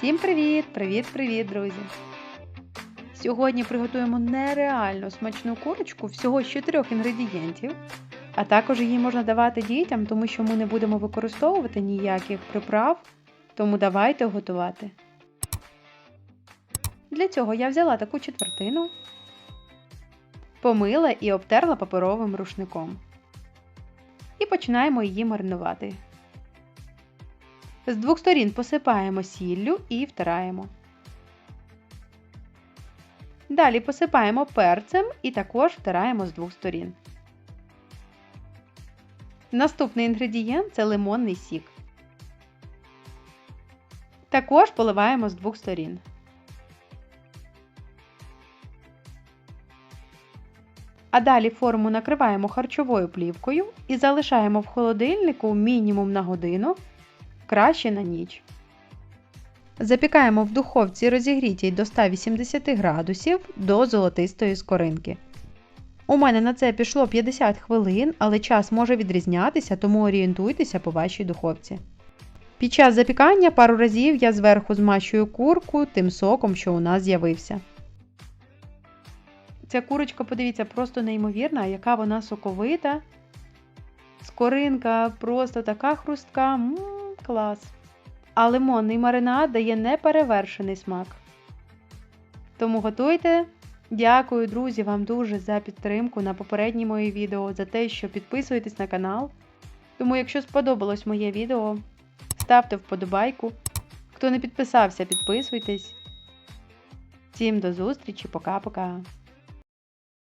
Всім привіт! Привіт-привіт, друзі! Сьогодні приготуємо нереально смачну курочку всього з чотирьох інгредієнтів, а також її можна давати дітям, тому що ми не будемо використовувати ніяких приправ, тому давайте готувати. Для цього я взяла таку четвертину, помила і обтерла паперовим рушником. І починаємо її маринувати. З двох сторін посипаємо сіллю і втираємо. Далі посипаємо перцем і також втираємо з двох сторін. Наступний інгредієнт це лимонний сік. Також поливаємо з двох сторін. А далі форму накриваємо харчовою плівкою і залишаємо в холодильнику мінімум на годину краще на ніч. Запікаємо в духовці розігрітій до 180 градусів до золотистої скоринки. У мене на це пішло 50 хвилин, але час може відрізнятися, тому орієнтуйтеся по вашій духовці. Під час запікання пару разів я зверху змащую курку тим соком, що у нас з'явився. Ця курочка, подивіться, просто неймовірна, яка вона соковита. Скоринка просто така хрустка. Клас. А лимонний маринад дає неперевершений смак. Тому готуйте. Дякую, друзі, вам дуже за підтримку на попередні мої відео, за те, що підписуєтесь на канал. Тому, якщо сподобалось моє відео, ставте вподобайку. Хто не підписався, підписуйтесь. Всім до зустрічі, пока-пока.